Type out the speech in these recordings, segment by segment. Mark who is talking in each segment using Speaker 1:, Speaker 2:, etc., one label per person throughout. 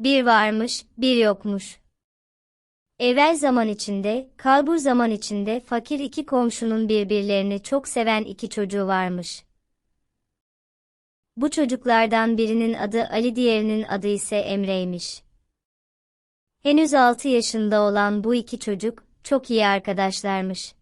Speaker 1: Bir varmış, bir yokmuş. Evvel zaman içinde, kalbur zaman içinde fakir iki komşunun birbirlerini çok seven iki çocuğu varmış. Bu çocuklardan birinin adı Ali diğerinin adı ise Emre'ymiş. Henüz 6 yaşında olan bu iki çocuk, çok iyi arkadaşlarmış.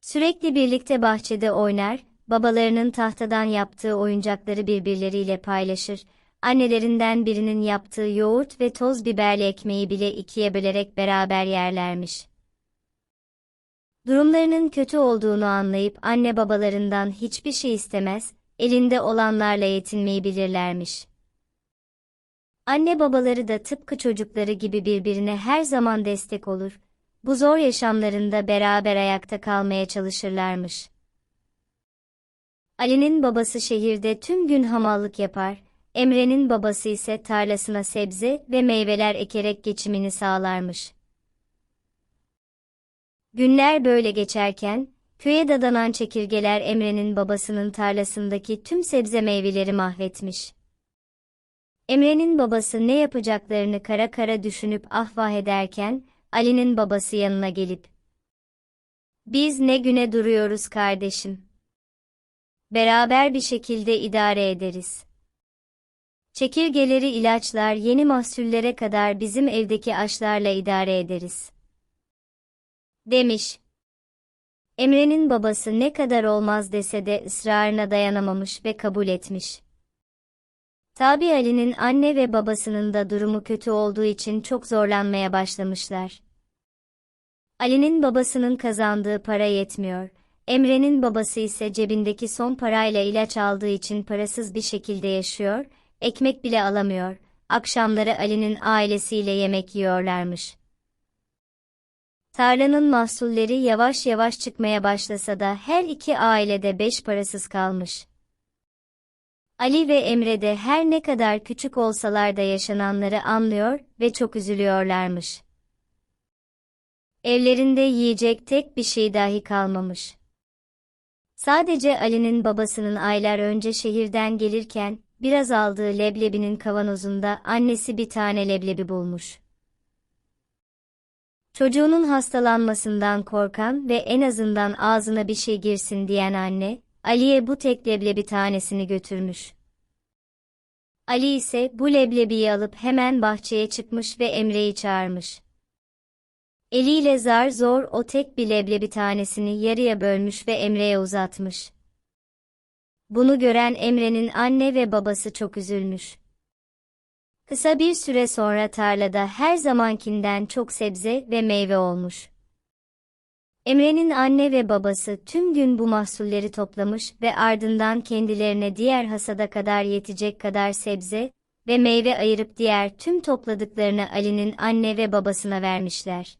Speaker 1: Sürekli birlikte bahçede oynar, babalarının tahtadan yaptığı oyuncakları birbirleriyle paylaşır, annelerinden birinin yaptığı yoğurt ve toz biberli ekmeği bile ikiye bölerek beraber yerlermiş. Durumlarının kötü olduğunu anlayıp anne babalarından hiçbir şey istemez, elinde olanlarla yetinmeyi bilirlermiş. Anne babaları da tıpkı çocukları gibi birbirine her zaman destek olur, bu zor yaşamlarında beraber ayakta kalmaya çalışırlarmış. Ali'nin babası şehirde tüm gün hamallık yapar, Emre'nin babası ise tarlasına sebze ve meyveler ekerek geçimini sağlarmış. Günler böyle geçerken, köye dadanan çekirgeler Emre'nin babasının tarlasındaki tüm sebze meyveleri mahvetmiş. Emre'nin babası ne yapacaklarını kara kara düşünüp ahvah ederken, Ali'nin babası yanına gelip, ''Biz ne güne duruyoruz kardeşim. Beraber bir şekilde idare ederiz.'' Çekirgeleri ilaçlar yeni mahsullere kadar bizim evdeki aşlarla idare ederiz. Demiş. Emre'nin babası ne kadar olmaz dese de ısrarına dayanamamış ve kabul etmiş. Tabi Ali'nin anne ve babasının da durumu kötü olduğu için çok zorlanmaya başlamışlar. Ali'nin babasının kazandığı para yetmiyor. Emre'nin babası ise cebindeki son parayla ilaç aldığı için parasız bir şekilde yaşıyor ekmek bile alamıyor, akşamları Ali'nin ailesiyle yemek yiyorlarmış. Tarlanın mahsulleri yavaş yavaş çıkmaya başlasa da her iki ailede beş parasız kalmış. Ali ve Emre de her ne kadar küçük olsalar da yaşananları anlıyor ve çok üzülüyorlarmış. Evlerinde yiyecek tek bir şey dahi kalmamış. Sadece Ali'nin babasının aylar önce şehirden gelirken, biraz aldığı leblebinin kavanozunda annesi bir tane leblebi bulmuş. Çocuğunun hastalanmasından korkan ve en azından ağzına bir şey girsin diyen anne, Ali'ye bu tek leblebi tanesini götürmüş. Ali ise bu leblebiyi alıp hemen bahçeye çıkmış ve Emre'yi çağırmış. Eliyle zar zor o tek bir leblebi tanesini yarıya bölmüş ve Emre'ye uzatmış. Bunu gören Emre'nin anne ve babası çok üzülmüş. Kısa bir süre sonra tarlada her zamankinden çok sebze ve meyve olmuş. Emre'nin anne ve babası tüm gün bu mahsulleri toplamış ve ardından kendilerine diğer hasada kadar yetecek kadar sebze ve meyve ayırıp diğer tüm topladıklarını Ali'nin anne ve babasına vermişler.